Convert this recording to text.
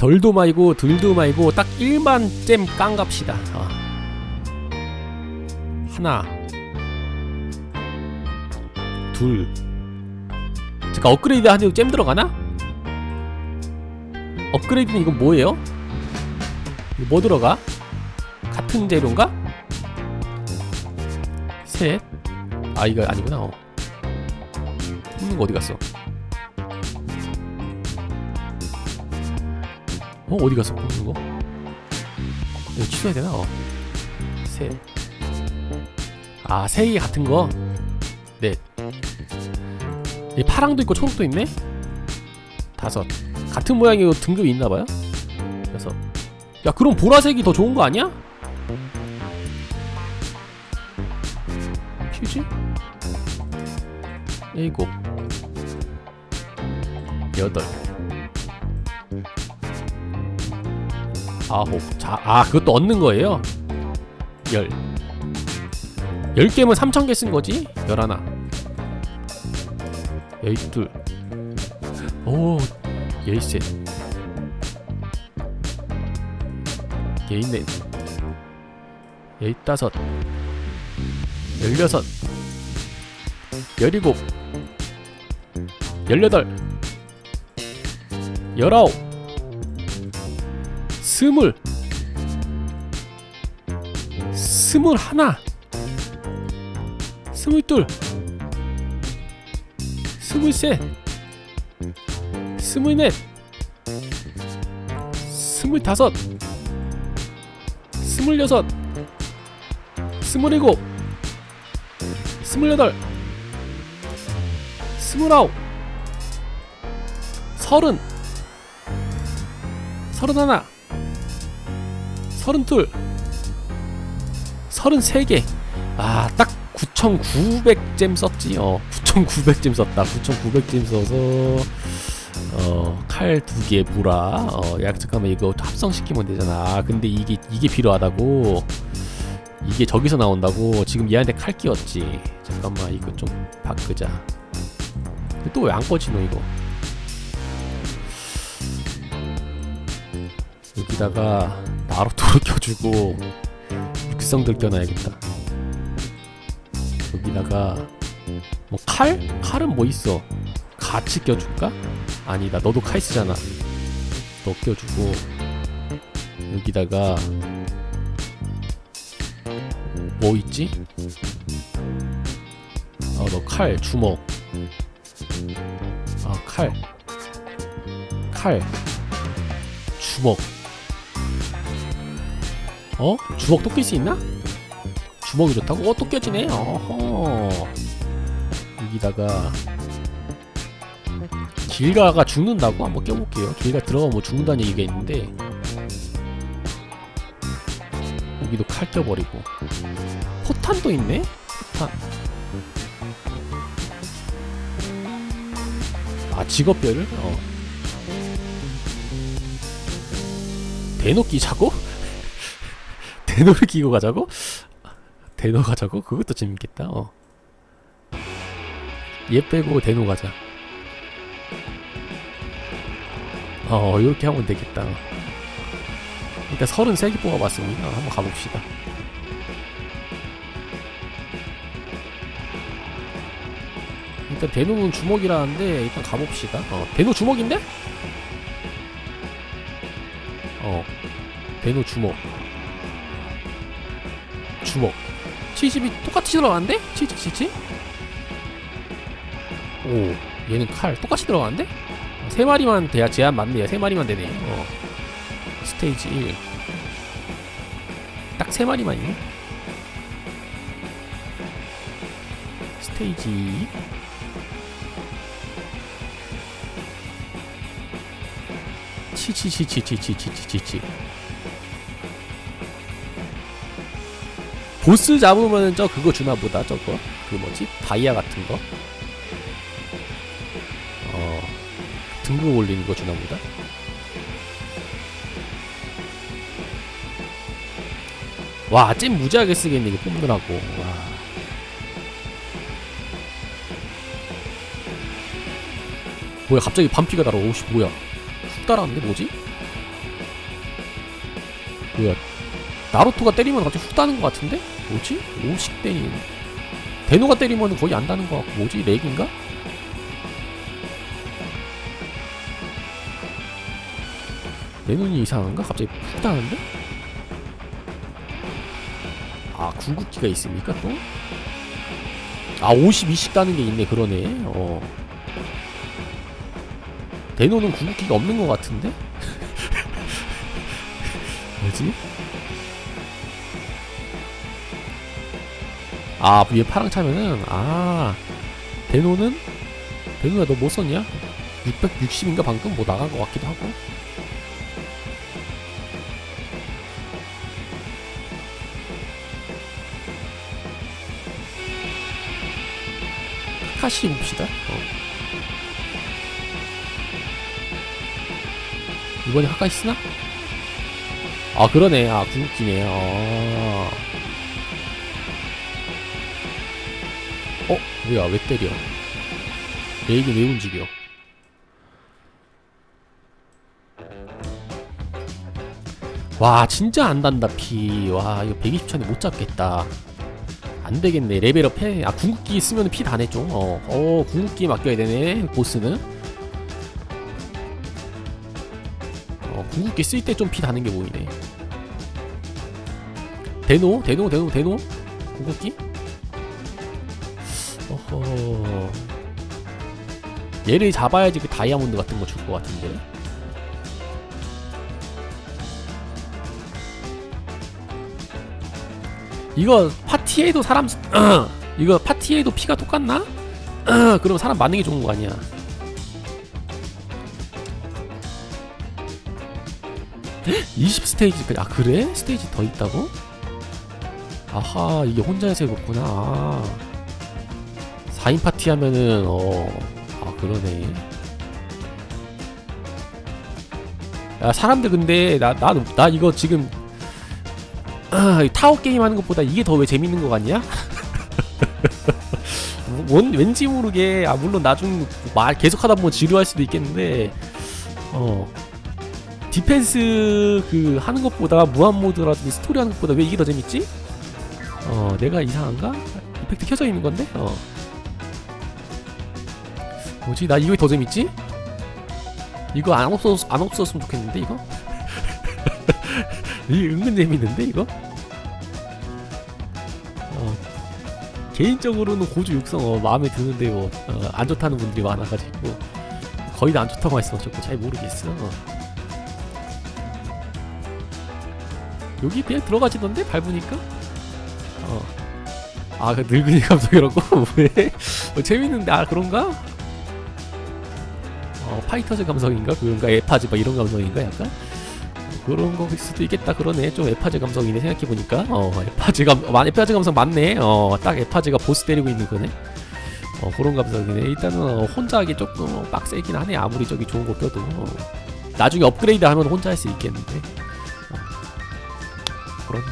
덜도 말고 들도 말고 딱 1만 잼 깡갑시다 어. 하나 둘 잠깐 업그레이드 하는데 잼 들어가나? 업그레이드는 이건 뭐예요? 뭐 들어가? 같은 재료인가? 셋. 아 이거 아니구나. 어. 뽑는 거 어디 갔어? 어 어디 갔어 뽑는 거? 이거 취소해야 되나? 어. 셋. 아세개 같은 거. 넷. 이 파랑도 있고 초록도 있네. 다섯. 같은 모양이고 등급이 있나 봐요. 여섯. 야 그럼 보라색이 더 좋은 거 아니야? 퓨즈? 일곱 여덟 아홉. 자, 아 그것도 얻는 거예요? 열. 열 개면 삼천 개 쓴 거지? 열하나. 열둘. 오 열셋 열넷 열다섯. 열여섯. 열일곱. 열여덟 스물 스물 하나 스물 둘 스물 셋 스물 넷 스물 다섯 스물 여섯 스물 일곱 스물 여덟 스물 아홉 서른 서른 하나 서른둘. 서른세 개아딱 9,900잼 썼지 어. 9,900잼 썼다. 9,900잼 써서 어칼 두 개 보라. 어야 잠깐만 이거 합성시키면 되잖아. 아, 근데 이게 이게 필요하다고. 이게 저기서 나온다고. 지금 얘한테 칼 끼웠지. 잠깐만 이거 좀 바꾸자. 또 왜 안 꺼지노 이거? 여기다가 나루토를 껴주고 육성들 껴놔야겠다. 여기다가 뭐 칼? 칼은 뭐 있어? 같이 껴줄까? 아니다 너도 칼 쓰잖아. 너 껴주고 여기다가 뭐 있지? 어너칼 주먹. 아 칼. 칼. 주먹 어? 주먹 또낄수 있나? 주먹이 좋다고? 어, 또 껴지네? 어허. 여기다가 길가가 죽는다고? 한번 껴볼게요. 길가 들어가면 뭐 죽는다는 얘기가 있는데 여기도 칼 껴버리고 포탄도 있네? 포탄 아 직업별을? 어 대노 끼자고? 대노를 끼고 가자고? 대노 가자고? 그것도 재밌겠다. 어. 얘 빼고 대노 가자. 어, 이렇게 하면 되겠다. 일단 33개 뽑아봤습니다. 한번 가봅시다. 일단 대노는 주먹이라는데 일단 가봅시다. 어, 대노 주먹인데? 어, 대노 주먹. 주먹. 70이 똑같이 들어가는데? 70, 70? 오, 얘는 칼 똑같이 들어가는데? 세 마리만 돼야 제한 맞네요. 세 마리만 되네. 어. 스테이지 1. 딱 세 마리만 있네. 스테이지 2. 치치치치치치치치치. 보스 잡으면 저 그거 주나 보다 저거 그 뭐지 다이아 같은 거 어, 등급 올리는 거 주나 보다. 와, 잼 무지하게 쓰겠네, 이거 뽑느라고. 와. 뭐야, 갑자기 반피가 날아. 오씨, 뭐야. 훅 따라왔는데, 뭐지? 뭐야 나루토가 때리면 갑자기 훅 다는 것 같은데? 뭐지? 50 때리는 대노가 때리면 거의 안 다는 것 같고 뭐지? 렉인가? 내 눈이 이상한가? 갑자기 훅 다는데? 아 궁극기가 있습니까 또? 아 52씩 다는 게 있네 그러네 어 대노는 궁극기가 없는 것 같은데? 뭐지? 아 위에 파랑 차면은 아 대노는 대노야 너 뭐 썼냐? 660인가 방금 뭐 나간 것 같기도 하고 카시 봅시다 어. 이번에 하카시 쓰나? 아 그러네 아 궁극기네 아. 뭐야 왜 때려? 레이기 왜 움직여? 와 진짜 안 단다 피와 이거 120천에 못 잡겠다. 안 되겠네. 레벨업 해아 궁극기 쓰면 피 다 내죠 어, 어 궁극기 맡겨야 되네 보스는. 어 궁극기 쓸 때 좀 피 다는 게 보이네. 대노? 대노? 대노? 대노? 궁극기 어허 얘를 잡아야지 그 다이아몬드 같은 거 줄 것 같은데 이거 파티에도 사람 수- 이거 파티에도 피가 똑같나? 그럼 사람 많은 게 좋은 거 아니야? (20) 스테이지까지 아 그래 스테이지 더 있다고 아하 이게 혼자서 해봤구나 아. 4인 파티 하면은 어아 그러네 야 사람들 근데 나나 나 이거 지금 아, 타워 게임 하는 것보다 이게 더 왜 재밌는 거 같냐? 뭔 왠지 모르게 아 물론 나중 말 계속 하다 보면 지루할 수도 있겠는데 어 디펜스 그 하는 것보다 무한 모드라든지 스토리 하는 것보다 왜 이게 더 재밌지? 어 내가 이상한가? 이펙트 켜져 있는 건데 어 뭐지 나 이거 더 재밌지? 이거 안 없었 안 없었으면 좋겠는데 이거 이 은근 재밌는데 이거? 어, 개인적으로는 고주 육성 어, 마음에 드는데 뭐, 어, 안 좋다는 분들이 많아가지고 거의 다 안 좋다고 말씀하셨고 잘 모르겠어. 어. 여기 그냥 들어가지던데 밟으니까? 어. 아, 그 늙은이 감성이라고? 왜? 어, 재밌는데, 아, 그런가? 어, 파이터즈 감성인가? 그런가? 에파즈 막 이런 감성인가? 약간? 그런 거일 수도 있겠다 그러네 좀 에파즈 감성이네 생각해보니까 어 에파즈 감 마- 에파즈 감성 맞네 어 딱 에파즈가 보스 때리고 있는 거네 어 그런 감성이네 일단은 어, 혼자 하기 조금 어, 빡세긴 하네 아무리 저기 좋은 거 껴도 어. 나중에 업그레이드 하면 혼자 할 수 있겠는데 어. 그렇네